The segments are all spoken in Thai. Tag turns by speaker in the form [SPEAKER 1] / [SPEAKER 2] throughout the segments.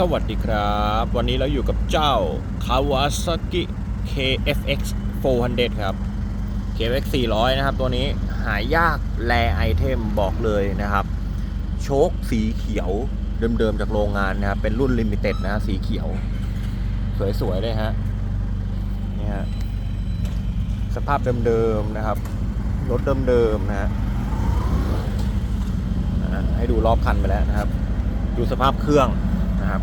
[SPEAKER 1] สวัสดีครับ วันนี้เราอยู่กับเจ้า Kawasaki KFX 400 ครับ KFX 400 นะครับ ตัวนี้หายากแลไอเทมบอกเลยนะครับ โชคสีเขียวเดิมๆจากโรงงานนะครับ เป็นรุ่นลิมิเต็ดนะสีเขียว สวยๆเลยฮะนี่ฮะสภาพเดิมๆนะครับ รถเดิมๆนะฮะให้ดูรอบคันไปแล้วนะครับ ดูสภาพเครื่อง นะครับ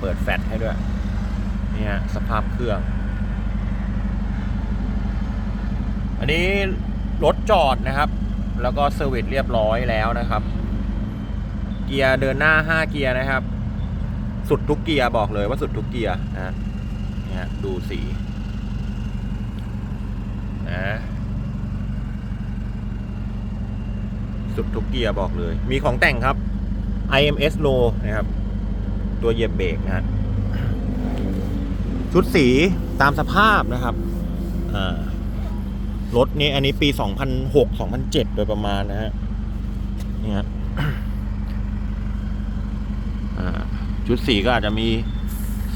[SPEAKER 1] เปิดแฟลชให้ด้วยนี่ฮะสภาพเครื่อง อันนี้รถจอดนะครับ แล้วก็เซอร์วิสเรียบร้อยแล้วนะครับ เกียร์เดินหน้า 5 เกียร์นะครับ สุดทุกเกียร์บอกเลยว่าสุดทุกเกียร์นะนี่ฮะดูสีนะสุดทุกเกียร์บอกเลย มีของแต่งครับ IMS Low นะครับ ตัวเหยียบเบรกนะฮะชุดสีตามสภาพนะครับรถนี้อันนี้ปี 2006 2007 โดยประมาณนะฮะนี่ฮะชุดสีก็อาจจะมี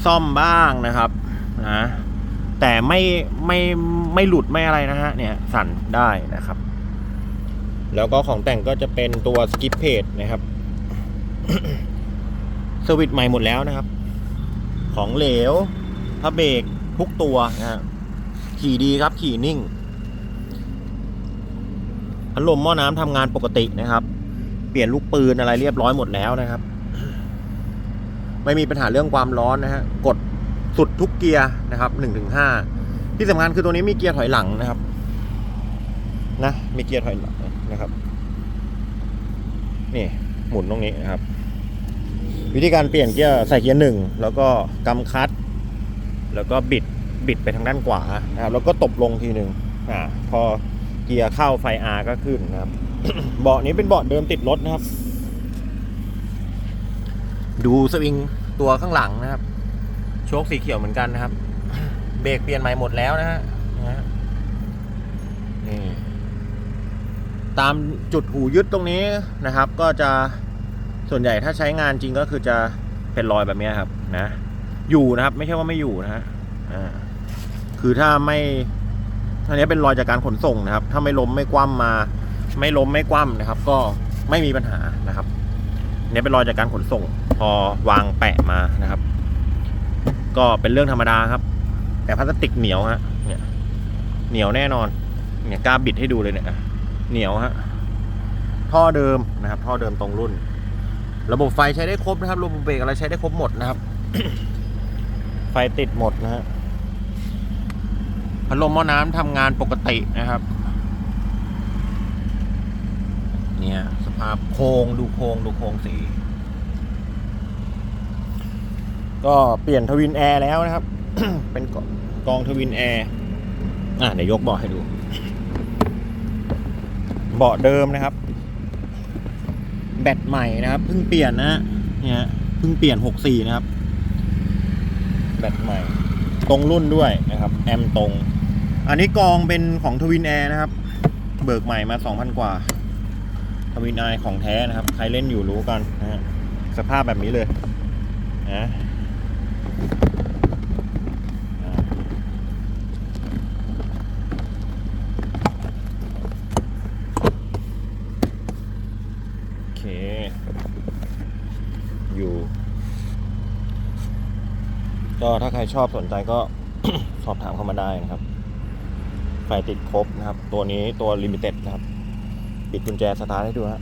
[SPEAKER 1] ซ่อมบ้างนะครับนะแต่ไม่ไม่ไม่หลุดไม่อะไรนะฮะเนี่ยสั่นได้นะครับ แล้วก็ของแต่งก็จะเป็นตัวสกิปเพจนะครับ ซอร์วิสใหม่หมดแล้วนะครับ ของเหลวพระเบรกทุกตัวนะฮะขี่ดีครับขี่นิ่งพัดลมหม้อน้ำทำงานปกตินะครับ เปลี่ยนลูกปืนอะไรเรียบร้อยหมดแล้วนะครับ ไม่มีปัญหาเรื่องความร้อนนะฮะกดสุดทุกเกียร์นะครับหนึ่งถึงห้าที่สำคัญคือตัวนี้มีเกียร์ถอยหลังนะครับ นะมีเกียร์ถอยหลังนะครับ นี่หมุนตรงนี้นะครับ วิธีการเปลี่ยนเกียร์ใส่เกียร์หนึ่งแล้วก็กำคัด แล้วก็บิดบิดไปทางด้านขวานะครับแล้วก็ตบลงทีหนึ่งอ่าพอเกียร์เข้าไฟ R ก็ขึ้นนะครับเบาะนี้เป็นเบาะเดิมติดรถนะครับ ดูสวิงตัวข้างหลังนะครับ โชคสีเขียวเหมือนกันนะครับ เบรกเปลี่ยนใหม่หมดแล้วนะฮะนะฮะนี่ตามจุดหูยึดตรงนี้นะครับ ก็จะ ส่วนใหญ่ถ้าใช้งานจริงก็คือจะเป็นรอยแบบนี้ครับนะ อยู่นะครับ ไม่ใช่ว่าไม่อยู่นะฮะคือถ้าไม่อันนี้เป็นรอยจากการขนส่งนะครับ ถ้าไม่ล้มไม่คว่ำมา ไม่ล้มไม่คว่ำนะครับ ก็ไม่มีปัญหานะครับอันนี้เป็นรอยจากการขนส่ง พอวางแปะมานะครับ ก็เป็นเรื่องธรรมดาครับ แต่พลาสติกเหนียวฮะเนี่ยเหนียวแน่นอน เนี่ยกล้าบิดให้ดูเลยเนี่ยเหนียวฮะท่อเดิมนะครับ ท่อเดิมตรงรุ่น ระบบไฟใช้ได้ครบนะครับระบบเบรกอะไรใช้ได้ครบหมดนะครับ ไฟติดหมดนะฮะพัดลมหม้อน้ำทำงานปกตินะครับ เนี่ยสภาพโครงดูโครงดูโครงสี ก็เปลี่ยนทวินแอร์แล้วนะครับ เป็นกองทวินแอร์อะเดี๋ยวยกเบาะให้ดู เบาะเดิมนะครับ แบตใหม่นะครับเพิ่งเปลี่ยนนะเนี่ยเพิ่งเปลี่ยน 64 นะครับ แบตใหม่ ตรงรุ่นด้วยนะครับ แอมตรง อันนี้กองเป็นของทวินแอร์นะครับ เบิกใหม่มา 2,000 กว่าทวินไอของแท้นะครับ ใครเล่นอยู่รู้กันนะฮะสภาพแบบนี้เลยนะอ่า โอ เค อยู่ ก็ถ้าใครชอบสนใจก็สอบถามเข้ามาได้นะครับ ไฟติดครบนะครับ ตัวนี้ตัวลิมิเต็ดนะครับ ปิดกุญแจสตาร์ทให้ดูฮะ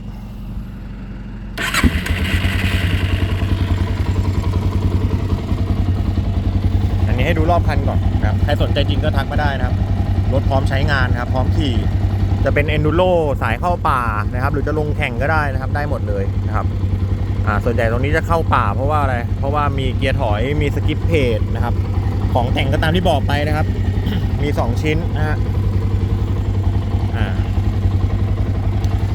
[SPEAKER 1] อันนี้ให้ดูรอบคันก่อนนะครับ ใครสนใจจริงก็ทักมาได้นะครับ รถพร้อมใช้งานครับ พร้อมขี่ จะเป็น enduro สายเข้าป่านะครับ หรือจะลงแข่งก็ได้นะครับ ได้หมดเลยนะครับอ่าส่วนใหญ่ตรงนี้จะเข้าป่าเพราะว่าอะไร เพราะว่ามีเกียร์ถอยมีสกิปเพจนะครับ ของแต่งก็ตามที่บอกไปนะครับ มี 2 ชิ้นนะฮะอ่า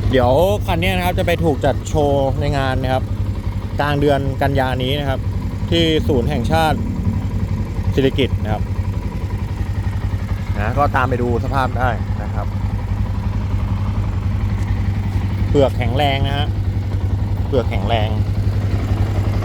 [SPEAKER 1] เดี๋ยวคันนี้นะครับจะไปถูกจัดโชว์ในงานนะครับกลางเดือนกันยานี้นะครับ ที่ศูนย์แห่งชาติศิริกิตนะครับนะก็ตามไปดูสภาพได้นะครับ เปลือกแข็งแรงนะฮะ เปลือกแข็งแรง